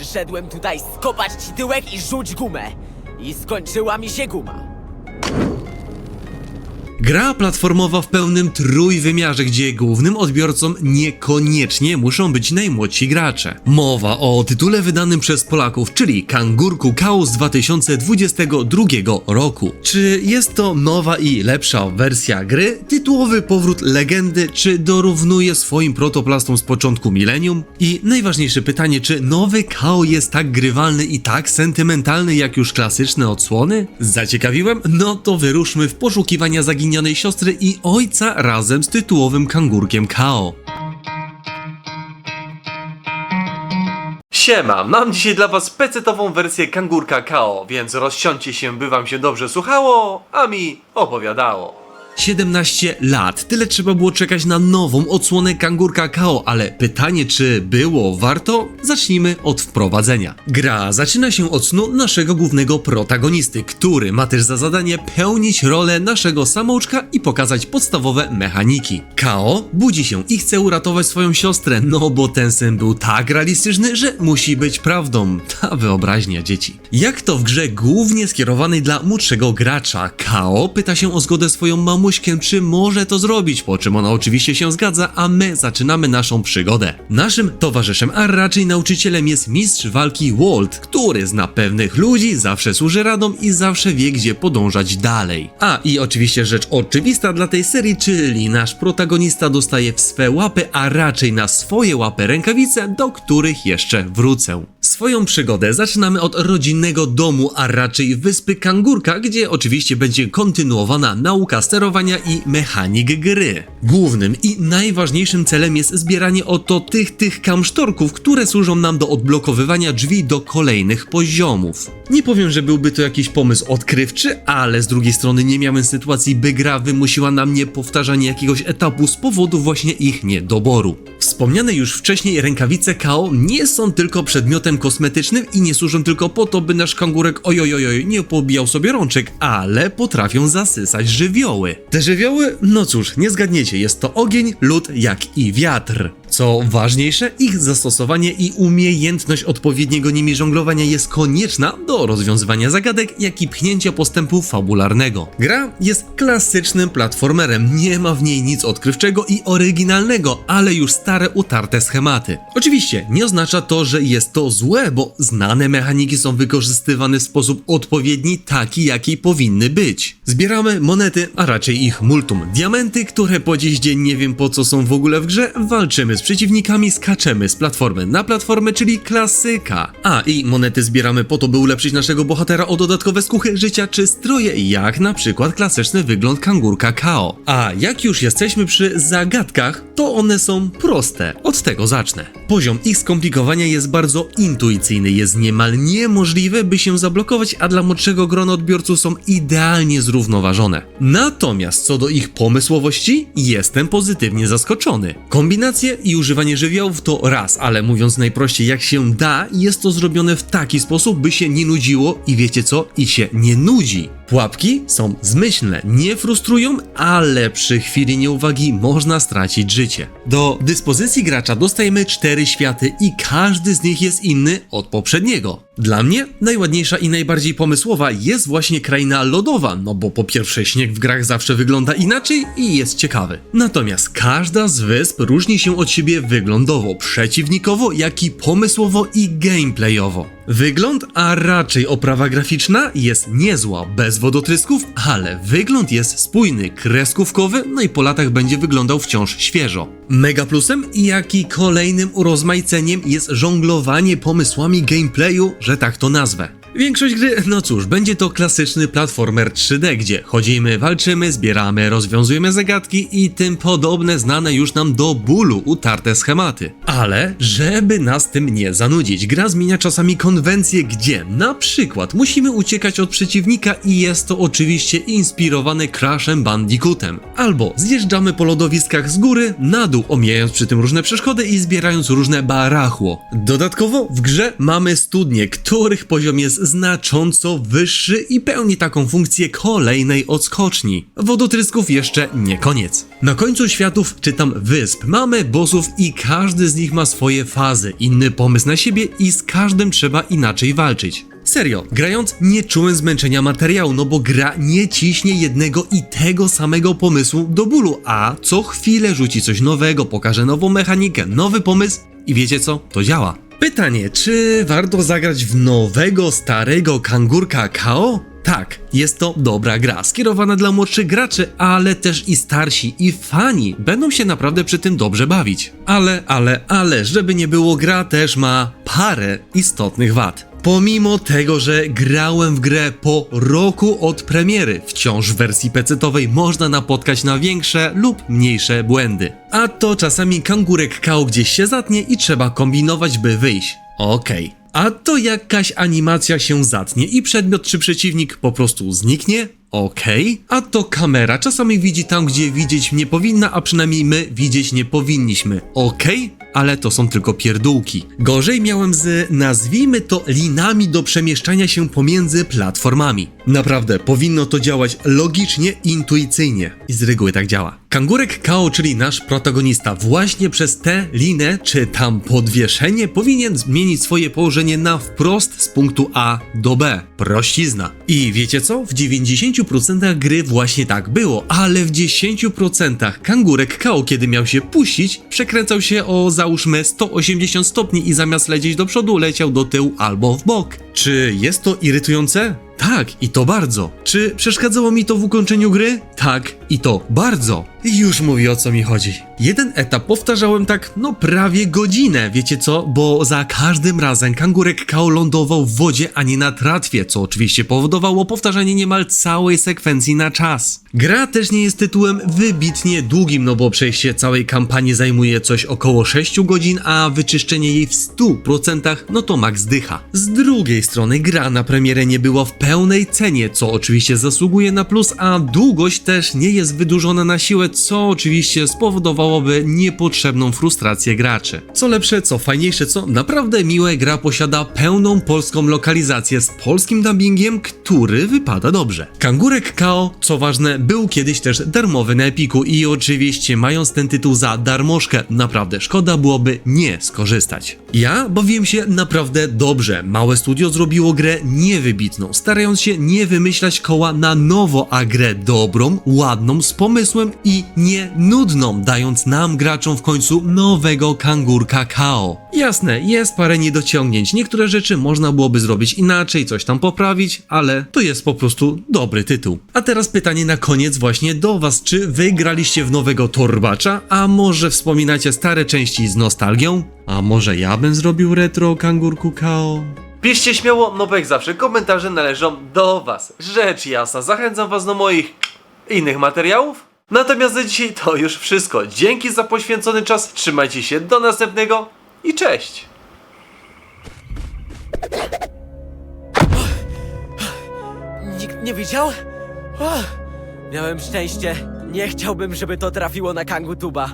Przyszedłem tutaj skopać ci tyłek i rzuć gumę. I skończyła mi się guma. Gra platformowa w pełnym trójwymiarze, gdzie głównym odbiorcą niekoniecznie muszą być najmłodsi gracze. Mowa o tytule wydanym przez Polaków, czyli Kangurku Chaos 2022 roku. Czy jest to nowa i lepsza wersja gry? Tytułowy powrót legendy, czy dorównuje swoim protoplastom z początku milenium? I najważniejsze pytanie, czy nowy KO jest tak grywalny i tak sentymentalny jak już klasyczne odsłony? Zaciekawiłem? No to wyruszmy w poszukiwania zaginionej siostry i ojca razem z tytułowym kangurkiem KO. Siema, mam dzisiaj dla was pecetową wersję kangurka KO, więc rozsiądźcie się, by wam się dobrze słuchało, a mi opowiadało. 17 lat. Tyle trzeba było czekać na nową odsłonę Kangurka KO, ale pytanie, czy było warto? Zacznijmy od wprowadzenia. Gra zaczyna się od snu naszego głównego protagonisty, który ma też za zadanie pełnić rolę naszego samouczka i pokazać podstawowe mechaniki. KO budzi się i chce uratować swoją siostrę, no bo ten sen był tak realistyczny, że musi być prawdą. Ta wyobraźnia dzieci. Jak to w grze głównie skierowanej dla młodszego gracza, KO pyta się o zgodę swoją mamuśkę, czy może to zrobić, po czym ona oczywiście się zgadza, a my zaczynamy naszą przygodę. Naszym towarzyszem, a raczej nauczycielem jest mistrz walki Walt, który zna pewnych ludzi, zawsze służy radą i zawsze wie, gdzie podążać dalej. A i oczywiście rzecz oczywista dla tej serii, czyli nasz protagonista dostaje w swe łapy, a raczej na swoje łapy rękawice, do których jeszcze wrócę. Swoją przygodę zaczynamy od rodzinnego domu, a raczej wyspy Kangurka, gdzie oczywiście będzie kontynuowana nauka sterowania i mechanik gry. Głównym i najważniejszym celem jest zbieranie oto tych tych kamsztorków, które służą nam do odblokowywania drzwi do kolejnych poziomów. Nie powiem, że byłby to jakiś pomysł odkrywczy, ale z drugiej strony nie miałem sytuacji, by gra wymusiła na mnie powtarzanie jakiegoś etapu z powodu właśnie ich niedoboru. Wspomniane już wcześniej rękawice KO nie są tylko przedmiotem kosmetycznym i nie służą tylko po to, by nasz kangurek ojojojoj nie pobijał sobie rączek, ale potrafią zasysać żywioły. Te żywioły, no cóż, nie zgadniecie, jest to ogień, lód, jak i wiatr. Co ważniejsze, ich zastosowanie i umiejętność odpowiedniego nimi żonglowania jest konieczna do rozwiązywania zagadek, jak i pchnięcia postępu fabularnego. Gra jest klasycznym platformerem, nie ma w niej nic odkrywczego i oryginalnego, ale już stare, utarte schematy. Oczywiście nie oznacza to, że jest to złe, bo znane mechaniki są wykorzystywane w sposób odpowiedni, taki jaki powinny być. Zbieramy monety, a raczej ich multum. Diamenty, które po dziś dzień nie wiem po co są w ogóle w grze, walczymy z przeciwnikami, skaczemy z platformy na platformę, czyli klasyka. A i monety zbieramy po to, by ulepszyć naszego bohatera o dodatkowe skuchy życia czy stroje, jak na przykład klasyczny wygląd kangurka KO. A jak już jesteśmy przy zagadkach, to one są proste. Od tego zacznę. Poziom ich skomplikowania jest bardzo intuicyjny, jest niemal niemożliwe, by się zablokować, a dla młodszego grona odbiorców są idealnie zrównoważone. Natomiast co do ich pomysłowości, jestem pozytywnie zaskoczony. Kombinacje i używanie żywiołów to raz, ale mówiąc najprościej jak się da, jest to zrobione w taki sposób, by się nie nudziło i wiecie co? I się nie nudzi. Pułapki są zmyślne, nie frustrują, ale przy chwili nieuwagi można stracić życie. Do dyspozycji gracza dostajemy cztery światy i każdy z nich jest inny od poprzedniego. Dla mnie najładniejsza i najbardziej pomysłowa jest właśnie kraina lodowa, no bo po pierwsze śnieg w grach zawsze wygląda inaczej i jest ciekawy. Natomiast każda z wysp różni się od siebie wyglądowo, przeciwnikowo, jak i pomysłowo i gameplayowo. Wygląd, a raczej oprawa graficzna jest niezła, bez wodotrysków, ale wygląd jest spójny, kreskówkowy, no i po latach będzie wyglądał wciąż świeżo. Mega plusem, jak i kolejnym urozmaiceniem jest żonglowanie pomysłami gameplayu, że tak to nazwę. Większość gry, no cóż, będzie to klasyczny platformer 3D, gdzie chodzimy, walczymy, zbieramy, rozwiązujemy zagadki i tym podobne znane już nam do bólu utarte schematy. Ale, żeby nas tym nie zanudzić, gra zmienia czasami konwencje, gdzie na przykład musimy uciekać od przeciwnika i jest to oczywiście inspirowane Crashem Bandicootem. Albo zjeżdżamy po lodowiskach z góry na dół, omijając przy tym różne przeszkody i zbierając różne barachło. Dodatkowo w grze mamy studnie, których poziom jest znacząco wyższy i pełni taką funkcję kolejnej odskoczni. Wodotrysków jeszcze nie koniec. Na końcu światów, czy tam wysp, mamy bossów i każdy z nich ma swoje fazy, inny pomysł na siebie i z każdym trzeba inaczej walczyć. Serio, grając nie czułem zmęczenia materiału, no bo gra nie ciśnie jednego i tego samego pomysłu do bólu, a co chwilę rzuci coś nowego, pokaże nową mechanikę, nowy pomysł i wiecie co? To działa. Pytanie, czy warto zagrać w nowego, starego kangurka KO? Tak, jest to dobra gra, skierowana dla młodszych graczy, ale też i starsi i fani będą się naprawdę przy tym dobrze bawić. Ale, ale, ale, żeby nie było, gra też ma parę istotnych wad. Pomimo tego, że grałem w grę po roku od premiery, wciąż w wersji PC-owej można napotkać na większe lub mniejsze błędy. A to czasami kangurek kał gdzieś się zatnie i trzeba kombinować, by wyjść. Okej. A to jakaś animacja się zatnie i przedmiot czy przeciwnik po prostu zniknie? Okej. A to kamera czasami widzi tam, gdzie widzieć nie powinna, a przynajmniej my widzieć nie powinniśmy. Okej? Ale to są tylko pierdółki. Gorzej miałem z, nazwijmy to, linami do przemieszczania się pomiędzy platformami. Naprawdę, powinno to działać logicznie, intuicyjnie. I z reguły tak działa. Kangurek Kao, czyli nasz protagonista, właśnie przez tę linę, czy tam podwieszenie, powinien zmienić swoje położenie na wprost z punktu A do B. Prościzna. I wiecie co? W 90% gry właśnie tak było, ale w 10% kangurek Kao, kiedy miał się puścić, przekręcał się o załóżmy 180 stopni i zamiast lecieć do przodu, leciał do tyłu albo w bok. Czy jest to irytujące? Tak, i to bardzo. Czy przeszkadzało mi to w ukończeniu gry? Tak, i to bardzo. Już mówię o co mi chodzi. Jeden etap powtarzałem tak, no prawie godzinę, wiecie co? Bo za każdym razem kangurek Kao lądował w wodzie, a nie na tratwie, co oczywiście powodowało powtarzanie niemal całej sekwencji na czas. Gra też nie jest tytułem wybitnie długim, no bo przejście całej kampanii zajmuje coś około 6 godzin, a wyczyszczenie jej w 100% no to max dycha. Z drugiej strony gra na premierę nie była w pełnej cenie, co oczywiście zasługuje na plus, a długość też nie jest wydłużona na siłę, co oczywiście spowodowałoby niepotrzebną frustrację graczy. Co lepsze, co fajniejsze, co naprawdę miłe, gra posiada pełną polską lokalizację z polskim dubbingiem, który wypada dobrze. Kangurek Kao, co ważne, był kiedyś też darmowy na Epiku i oczywiście mając ten tytuł za darmożkę, naprawdę szkoda byłoby nie skorzystać. Ja bawiłem się naprawdę dobrze. Małe studio zrobiło grę niewybitną, starając się nie wymyślać koła na nowo, a grę dobrą, ładną, z pomysłem i nie nudną, dając nam graczom w końcu nowego kangurka Kao. Jasne, jest parę niedociągnięć, niektóre rzeczy można byłoby zrobić inaczej, coś tam poprawić, ale to jest po prostu dobry tytuł. A teraz pytanie na koniec właśnie do was, czy wy graliście w nowego Torbacza, a może wspominacie stare części z nostalgią? A może ja bym zrobił retro kangurku Kao? Piszcie śmiało, no bo jak zawsze komentarze należą do was. Rzecz jasna, zachęcam was do moich innych materiałów. Natomiast za dzisiaj to już wszystko. Dzięki za poświęcony czas, trzymajcie się, do następnego i cześć! Nikt nie widział? Miałem szczęście. Nie chciałbym, żeby to trafiło na Kangutuba.